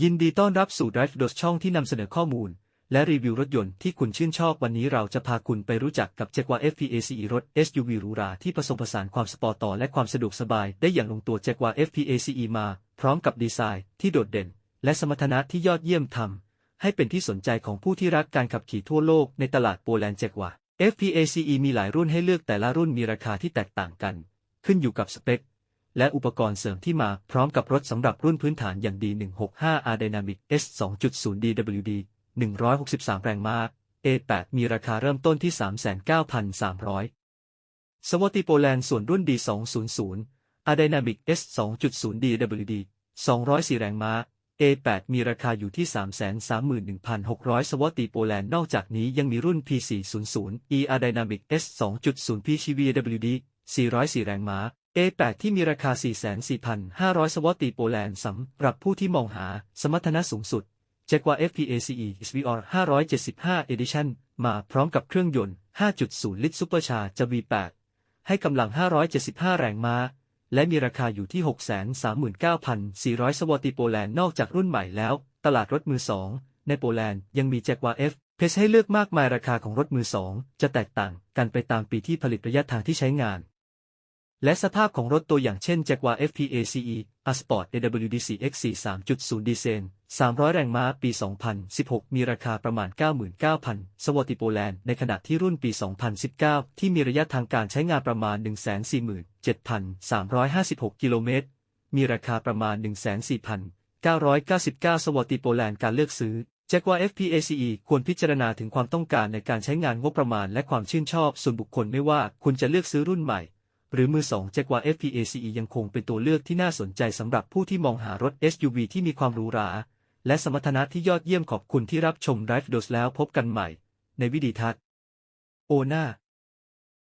ยินดีต้อนรับสู่ Drive d o s ช่องที่นำเสนอข้อมูล และรีวิวรถยนต์ที่คุณชื่นชอบวันนี้เราจะพาคุณไปรู้จักกับ Jaguar FPACE รถ SUV หรูหราที่ผสมผสานความสปอร์ตต่อและความสะดวกสบายได้อย่างลงตัว Jaguar FPACE มา พร้อมกับดีไซน์ที่โดดเด่น และสมรรถนะที่ยอดเยี่ยมทำให้เป็นที่สนใจของผู้ที่รักการขับขี่ทั่วโลกในตลาดโปแลนด์ Jaguar FPACE มีหลายรุ่นให้เลือกแต่ละรุ่นมีราคาที่แตกต่างกัน ขึ้นอยู่กับสเปค และอุปกรณ์เสริมที่มาพร้อมกับรถสำหรับรุ่นพื้นฐานอย่าง D165R Dynamic S 2.0 DWD 163 แรงม้า A8 มีราคาเริ่มต้นที่ 39,300 สวอติโปแลนด์ส่วนรุ่น D200 R Dynamic S 2.0 DWD 204 แรงม้า A8 มีราคาอยู่ที่ 331,600 สวอติโปแลนด์ นอกจากนี้ยังมีรุ่น P400 ER Dynamic S 2.0 PCVWD 404 แรงม้า A8 ที่มีราคา 44,500 สวอตตีโปแลนด์สำหรับผู้ที่มองหาสมรรถนะสูงสุด Jaguar FPACE SVR 575 Edition มาพร้อมกับเครื่องยนต์ 5.0 ลิตรซูเปอร์ชาร์จ V8 ให้กำลัง 575 แรงม้า และมีราคาอยู่ที่ 639,400 สวอตตีโปแลนด์ นอกจากรุ่นใหม่แล้ว ตลาดรถมือสองในโปแลนด์ยังมี Jaguar F เพชให้เลือกมากมายราคาของรถมือสองจะแตกต่างกันไปตามปีที่ผลิตระยะทางที่ใช้งาน และสภาพของรถตัวอย่างเช่น Jaguar FPACE A Sport AWD X 3.0ดีเซล300 แรงม้าปี 2016 มีราคาประมาณ 99,000 สวอติโปแลนด์ ในขณะที่รุ่นปี 2019 ที่มีระยะทางการใช้งานประมาณ 147,356 กิโลเมตร มีราคาประมาณ 104,999 สวอติโปแลนด์ การเลือกซื้อ Jaguar FPACE ควรพิจารณาถึงความต้องการในการใช้งานงบประมาณและความชื่นชอบส่วนบุคคลไม่ว่าคุณจะเลือกซื้อรุ่นใหม่ หรือมือสอง Jaguar FPACE ยังคงเป็นตัวเลือกที่น่าสนใจสำหรับผู้ที่มองหารถ SUV ที่มีความหรูหรา และสมรรถนะที่ยอดเยี่ยมขอบคุณที่รับชม Drive Dos แล้วพบกันใหม่ ในวิดีทัศน์โอนา